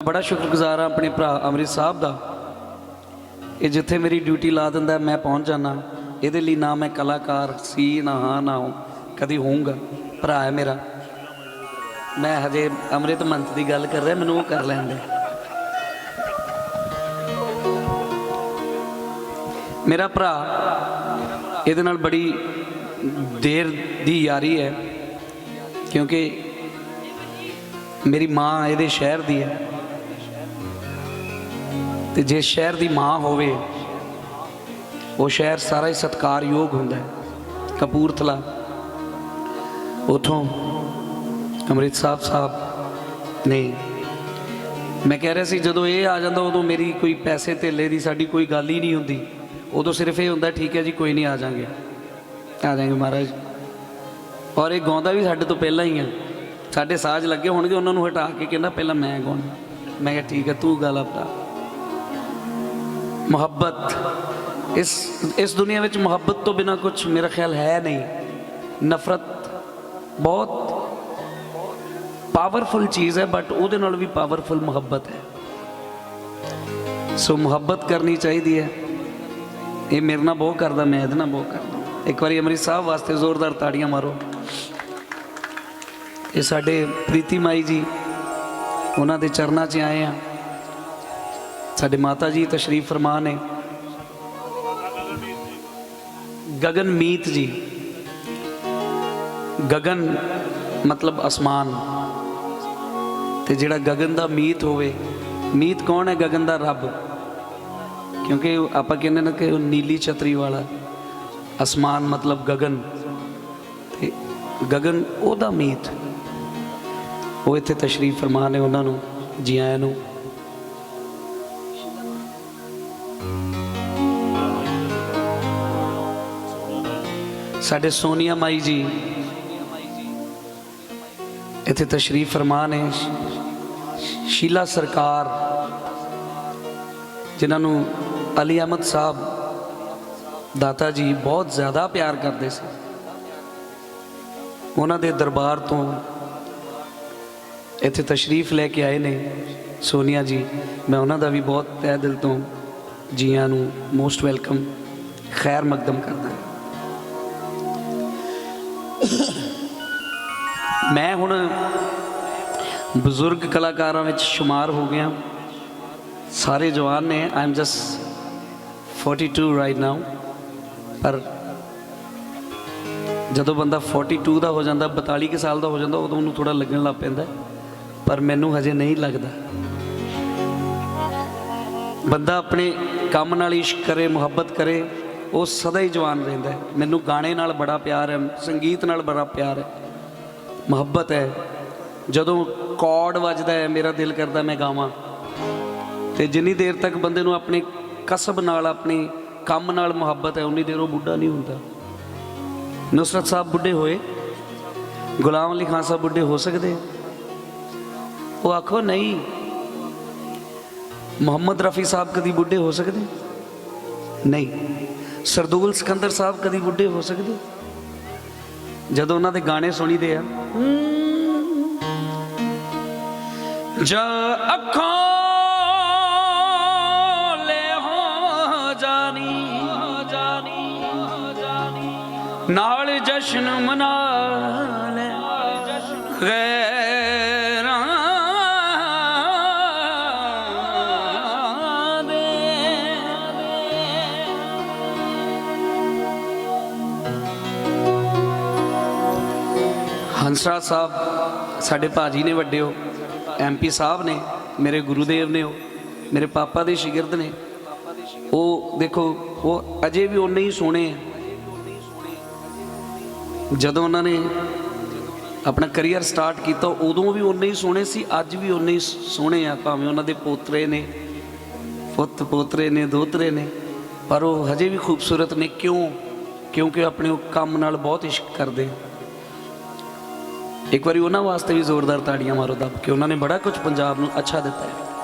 ਬੜਾ ਸ਼ੁਕਰਗੁਜ਼ਾਰ ਹਾਂ ਆਪਣੇ ਭਰਾ ਅੰਮ੍ਰਿਤ ਸਾਹਿਬ ਦਾ ਇਹ ਜਿੱਥੇ ਮੇਰੀ ਡਿਊਟੀ ਲਾ ਦਿੰਦਾ ਮੈਂ ਪਹੁੰਚ ਜਾਣਾ ਇਹਦੇ ਲਈ ਨਾ ਮੈਂ ਕਲਾਕਾਰ ਸੀ, ਨਾ ਹਾਂ, ਨਾ ਹੂੰ ਕਦੀ ਹੋਊਂਗਾ। ਭਰਾ ਹੈ ਮੇਰਾ। ਮੈਂ ਹਜੇ ਅੰਮ੍ਰਿਤ ਮੰਤ ਦੀ ਗੱਲ ਕਰ ਰਿਹਾ, ਮੈਨੂੰ ਉਹ ਕਰ ਲੈਣ ਦੇ। ਮੇਰਾ ਭਰਾ ਇਹਦੇ ਨਾਲ ਬੜੀ ਦੇਰ ਦੀ ਯਾਰੀ ਹੈ, ਕਿਉਂਕਿ ਮੇਰੀ ਮਾਂ ਇਹਦੇ ਸ਼ਹਿਰ ਦੀ ਹੈ। ਤੇ ਜੇ ਸ਼ਹਿਰ ਦੀ ਮਾਂ ਹੋਵੇ, ਉਹ ਸ਼ਹਿਰ ਸਾਰਾ ਹੀ ਸਤਿਕਾਰਯੋਗ ਹੁੰਦਾ ਹੈ। ਕਪੂਰਥਲਾ। ਉਥੋਂ ਅੰਮ੍ਰਿਤ ਸਾਹਿਬ ਸਾਹਿਬ ਨੇ ਮੈਂ ਕਹਿ ਰਿਹਾ ਸੀ, ਜਦੋਂ ਇਹ ਆ ਜਾਂਦਾ, ਉਦੋਂ ਮੇਰੀ ਕੋਈ ਪੈਸੇ ਧੇਲੇ ਦੀ ਸਾਡੀ ਕੋਈ ਗੱਲ ਹੀ ਨਹੀਂ ਹੁੰਦੀ। ਉਦੋਂ ਸਿਰਫ ਇਹ ਹੁੰਦਾ, ਠੀਕ ਹੈ ਜੀ, ਕੋਈ ਨਹੀਂ, ਆ ਜਾਾਂਗੇ। ਆ ਜਾਾਂਗੇ ਮਹਾਰਾਜ। ਔਰ ਇਹ ਗਾਉਂਦਾ ਵੀ ਸਾਡੇ ਤੋਂ ਪਹਿਲਾਂ ਹੀ ਆ। ਸਾਡੇ ਸਾਜ਼ ਲੱਗੇ ਹੋਣਗੇ, ਉਹਨਾਂ ਨੂੰ ਹਟਾ ਕੇ ਕਹਿੰਦਾ, ਪਹਿਲਾਂ ਮੈਂ ਗਾਉਣਾ ਮੈਂ ਕਿਹਾ, ਠੀਕ ਹੈ, ਤੂੰ ਗੱਲ ਆਪਣਾ ਮੁਹੱਬਤ। ਇਸ ਇਸ ਦੁਨੀਆ ਵਿੱਚ ਮੁਹੱਬਤ ਤੋਂ ਬਿਨਾ ਕੁਝ ਮੇਰਾ ਖਿਆਲ ਹੈ ਨਹੀਂ। ਨਫ਼ਰਤ ਬਹੁਤ ਪਾਵਰਫੁਲ ਚੀਜ਼ ਹੈ ਬਟ ਉਹਦੇ ਨਾਲ ਵੀ ਪਾਵਰਫੁਲ ਮੁਹੱਬਤ ਹੈ। ਸੋ ਮੁਹੱਬਤ ਕਰਨੀ ਚਾਹੀਦੀ ਹੈ। ਇਹ ਮੇਰੇ ਨਾਲ ਬਹੁਤ ਕਰਦਾ, ਮੈਂ ਇਹਦੇ ਨਾਲ ਬਹੁਤ ਕਰਦਾ। ਇੱਕ ਵਾਰੀ ਅੰਮ੍ਰਿਤ ਸਾਹਿਬ ਵਾਸਤੇ ਜ਼ੋਰਦਾਰ ਤਾੜੀਆਂ ਮਾਰੋ। ਇਹ ਸਾਡੇ ਪ੍ਰੀਤੀ ਮਾਈ ਜੀ, ਉਹਨਾਂ ਦੇ ਚਰਨਾਂ 'ਚ ਆਏ ਆ। ਸਾਡੇ ਮਾਤਾ ਜੀ ਤਸ਼ਰੀਫ ਫਰਮਾਨ ਨੇ। ਗਗਨਮੀਤ ਜੀ। ਗਗਨ ਮਤਲਬ ਅਸਮਾਨ। ਤੇ ਜਿਹੜਾ ਗਗਨ ਦਾ ਮੀਤ ਹੋਵੇ, ਮੀਤ ਕੌਣ ਹੈ ਗਗਨ ਦਾ ਰੱਬ? ਕਿਉਂਕਿ ਆਪਾਂ ਕਹਿੰਦੇ ਨੇ ਕਿ ਉਹ ਨੀਲੀ ਛਤਰੀ ਵਾਲਾ। ਅਸਮਾਨ ਮਤਲਬ ਗਗਨ। ਤੇ ਗਗਨ ਉਹਦਾ ਮੀਤ। ਉਹ ਇੱਥੇ ਤਸ਼ਰੀਫ ਫਰਮਾ ਨੇ ਉਹਨਾਂ ਨੂੰ, ਜੀ ਆਇਆਂ ਨੂੰ। ਸਾਡੇ ਸੋਨੀਆ ਮਾਈ ਜੀ, ਇੱਥੇ ਤਸ਼ਰੀਫ ਫਰਮਾ ਨੇ। ਸ਼ੀਲਾ ਸਰਕਾਰ, ਜਿਨ੍ਹਾਂ ਨੂੰ ਅਲੀ ਅਹਿਮਦ ਸਾਹਿਬ ਦਾਤਾ ਜੀ ਬਹੁਤ ਜ਼ਿਆਦਾ ਪਿਆਰ ਕਰਦੇ ਸੀ। ਉਹਨਾਂ ਦੇ ਦਰਬਾਰ ਤੋਂ ਇੱਥੇ ਤਸ਼ਰੀਫ ਲੈ ਕੇ ਆਏ ਨੇ ਸੋਨੀਆ ਜੀ। ਮੈਂ ਉਹਨਾਂ ਦਾ ਵੀ ਬਹੁਤ ਤਹਿ ਦਿਲ ਤੋਂ ਜੀਆਂ ਨੂੰ ਮੋਸਟ ਵੈਲਕਮ, ਖੈਰ ਮਕਦਮ ਕਰਦਾ ਮੈਂ ਹੁਣ ਬਜ਼ੁਰਗ ਕਲਾਕਾਰਾਂ ਵਿੱਚ ਸ਼ੁਮਾਰ ਹੋ ਗਿਆ। ਸਾਰੇ ਜਵਾਨ ਨੇ I am just 42 right now ਪਰ ਜਦੋਂ ਬੰਦਾ 42 ਦਾ ਹੋ ਜਾਂਦਾ 42 ਕੁ ਸਾਲ ਦਾ ਹੋ ਜਾਂਦਾ, ਉਦੋਂ ਉਹਨੂੰ ਥੋੜਾ ਲੱਗਣ ਲੱਗ ਪੈਂਦਾ ਪਰ ਮੈਨੂੰ ਹਜੇ ਨਹੀਂ ਲੱਗਦਾ। ਬੰਦਾ ਆਪਣੇ ਕੰਮ ਨਾਲ ਇਸ਼ਕ ਕਰੇ, ਮੁਹੱਬਤ ਕਰੇ, ਉਹ ਸਦਾ ਹੀ ਜਵਾਨ ਰਹਿੰਦਾ ਹੈ। ਮੈਨੂੰ ਗਾਣੇ ਨਾਲ ਬੜਾ ਪਿਆਰ ਹੈ, ਸੰਗੀਤ ਨਾਲ ਬੜਾ ਪਿਆਰ ਹੈ। ਮੁਹੱਬਤ ਹੈ। ਜਦੋਂ ਕੌੜ ਵੱਜਦਾ ਹੈ, ਮੇਰਾ ਦਿਲ ਕਰਦਾ ਮੈਂ ਗਾਵਾਂ। ਤੇ ਜਿੰਨੀ ਦੇਰ ਤੱਕ ਬੰਦੇ ਨੂੰ ਆਪਣੇ ਕਸਬ ਨਾਲ, ਆਪਣੇ ਕੰਮ ਨਾਲ ਮੁਹੱਬਤ ਹੈ, ਉਨੀ ਦੇਰ ਉਹ ਬੁੱਢਾ ਨਹੀਂ ਹੁੰਦਾ। ਨੁਸਰਤ ਸਾਹਿਬ ਬੁੱਢੇ ਹੋਏ। ਗੁਲਾਮ ਅਲੀ ਖਾਨ ਸਾਹਿਬ ਬੁੱਢੇ ਹੋ ਸਕਦੇ ਉਹ ਆਖੋ, ਨਹੀਂ ਮੁਹੰਮਦ ਰਫੀ ਸਾਹਿਬ ਕਦੀ ਬੁੱਢੇ ਹੋ ਸਕਦੇ? ਨਹੀਂ। ਸਰਦੂਲ ਸਿਕੰਦਰ ਸਾਹਿਬ ਕਦੀ ਬੁੱਢੇ ਹੋ ਸਕਦੇ? ਜਦੋਂ ਉਹਨਾਂ ਦੇ ਗਾਣੇ ਸੁਣੀਦੇ ਆ। ਜਾ ਅੱਖਾਂ ਲੈ ਹੋ ਜਾਨੀ। ਜਾਨੀ ਜਾਨੀ ਨਾਲ ਜਸ਼ਨ ਮਨਾ ਲੈ ਗੈਰਾਂ ਹੰਸਰਾ ਸਾਹਿਬ, ਸਾਡੇ ਭਾਜੀ ਨੇ ਵੱਡੇ ਹੋ ਐਮਪੀ ਸਾਹਿਬ ਨੇ, ਮੇਰੇ ਗੁਰੂਦੇਵ ਨੇ ਉਹ ਮੇਰੇ ਪਾਪਾ ਦੇ ਸ਼ਾਗਿਰਦ ਨੇ। ਉਹ ਦੇਖੋ, ਉਹ ਅਜੇ ਵੀ ਉਨੇ ਹੀ ਸੋਹਣੇ ਆ। ਜਦੋਂ ਉਹਨਾਂ ਨੇ ਆਪਣਾ ਕੈਰੀਅਰ ਸਟਾਰਟ ਕੀਤਾ, ਉਦੋਂ ਵੀ ਉਨੇ ਹੀ ਸੋਹਣੇ ਸੀ, ਅੱਜ ਵੀ ਉਨੇ ਹੀ ਸੋਹਣੇ ਆ, ਭਾਵੇਂ ਉਹਨਾਂ ਦੇ ਪੋਤਰੇ ਨੇ, ਪੁੱਤ ਪੋਤਰੇ ਨੇ, ਦੋਤਰੇ ਨੇ, ਪਰ ਉਹ ਹਜੇ ਵੀ ਖੂਬਸੂਰਤ ਨੇ। ਕਿਉਂ? ਕਿਉਂਕਿ ਆਪਣੇ ਉਹ ਕੰਮ ਨਾਲ ਬਹੁਤ ਇਸ਼ਕ ਕਰਦੇ ਆ। ਇੱਕ ਵਾਰੀ ਉਹਨਾਂ ਵਾਸਤੇ ਵੀ ਜ਼ੋਰਦਾਰ ਤਾੜੀਆਂ ਮਾਰੋ, ਦੱਬ ਕੇ। ਉਹਨਾਂ ਨੇ ਬੜਾ ਕੁਝ ਪੰਜਾਬ ਨੂੰ ਅੱਛਾ ਦਿੱਤਾ ਹੈ।